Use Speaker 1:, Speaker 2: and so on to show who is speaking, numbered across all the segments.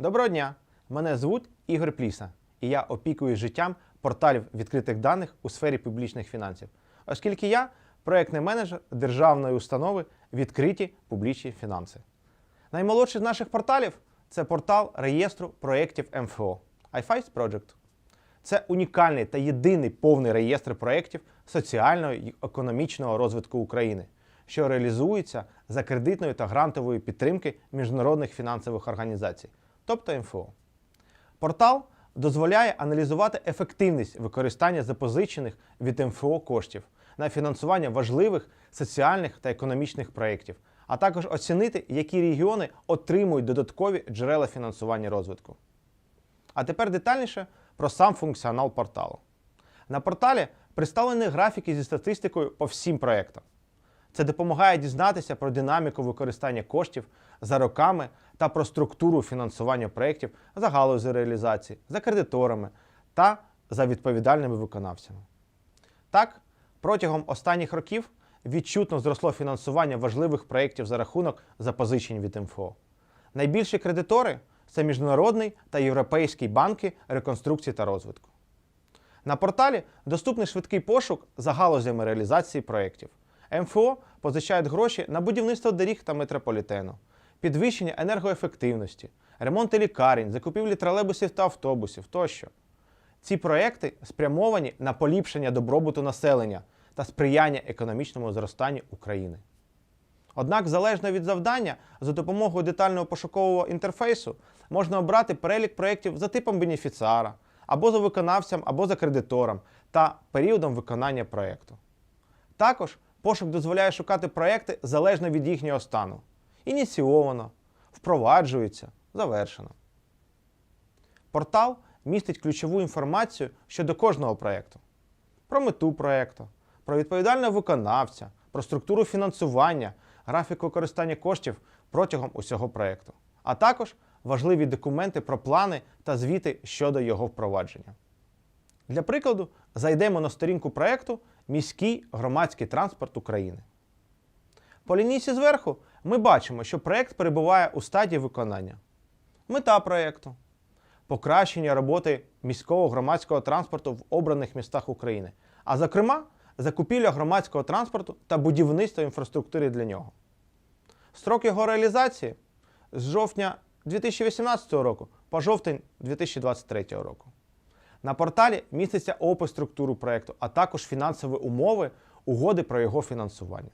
Speaker 1: Доброго дня! Мене звуть Ігор Пліса, і я опікуюсь життям порталів відкритих даних у сфері публічних фінансів, оскільки я проєктний менеджер державної установи відкриті публічні фінанси. Наймолодший з наших порталів це портал реєстру проєктів МФО iFice Project. Це унікальний та єдиний повний реєстр проєктів соціального і економічного розвитку України, що реалізується за кредитної та грантової підтримки міжнародних фінансових організацій, тобто МФО. Портал дозволяє аналізувати ефективність використання запозичених від МФО коштів на фінансування важливих соціальних та економічних проєктів, а також оцінити, які регіони отримують додаткові джерела фінансування розвитку. А тепер детальніше про сам функціонал порталу. На порталі представлені графіки зі статистикою по всім проєктам. Це допомагає дізнатися про динаміку використання коштів за роками та про структуру фінансування проєктів за галузі реалізації, за кредиторами та за відповідальними виконавцями. Так, протягом останніх років відчутно зросло фінансування важливих проєктів за рахунок запозичень від МФО. Найбільші кредитори це Міжнародний та Європейський банки реконструкції та розвитку. На порталі доступний швидкий пошук за галузями реалізації проєктів. МФО позичають гроші на будівництво доріг та метрополітену, підвищення енергоефективності, ремонти лікарень, закупівлі тролейбусів та автобусів тощо. Ці проекти спрямовані на поліпшення добробуту населення та сприяння економічному зростанню України. Однак, залежно від завдання, за допомогою детального пошукового інтерфейсу можна обрати перелік проєктів за типом бенефіціара, або за виконавцем, або за кредитором та періодом виконання проєкту. Також пошук дозволяє шукати проєкти залежно від їхнього стану. Ініційовано, впроваджується, завершено. Портал містить ключову інформацію щодо кожного проєкту. Про мету проєкту, про відповідального виконавця, про структуру фінансування, графік використання коштів протягом усього проєкту, а також важливі документи про плани та звіти щодо його впровадження. Для прикладу, зайдемо на сторінку проєкту Міський громадський транспорт України. По лінійці зверху ми бачимо, що проєкт перебуває у стадії виконання. Мета проєкту покращення роботи міського громадського транспорту в обраних містах України, а зокрема, закупівля громадського транспорту та будівництво інфраструктури для нього. Строк його реалізації з жовтня 2018 року по жовтень 2023 року. На порталі міститься опис структури проєкту, а також фінансові умови угоди про його фінансування.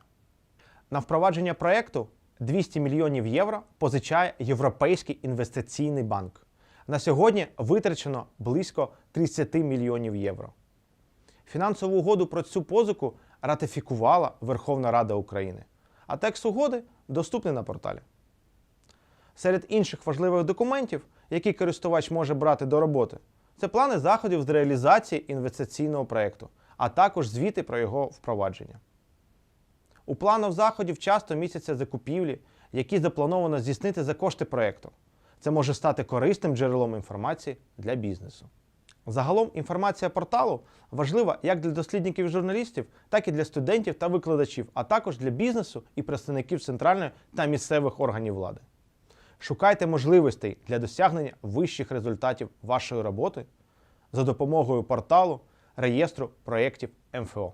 Speaker 1: На впровадження проєкту 200 мільйонів євро позичає Європейський інвестиційний банк. На сьогодні витрачено близько 30 мільйонів євро. Фінансову угоду про цю позику ратифікувала Верховна Рада України, а текст угоди доступний на порталі. Серед інших важливих документів, які користувач може брати до роботи, це плани заходів з реалізації інвестиційного проєкту, а також звіти про його впровадження. У планах заходів часто містяться закупівлі, які заплановано здійснити за кошти проєкту. Це може стати корисним джерелом інформації для бізнесу. Загалом інформація порталу важлива як для дослідників і журналістів, так і для студентів та викладачів, а також для бізнесу і представників центральної та місцевих органів влади. Шукайте можливостей для досягнення вищих результатів вашої роботи за допомогою порталу реєстру проєктів МФО.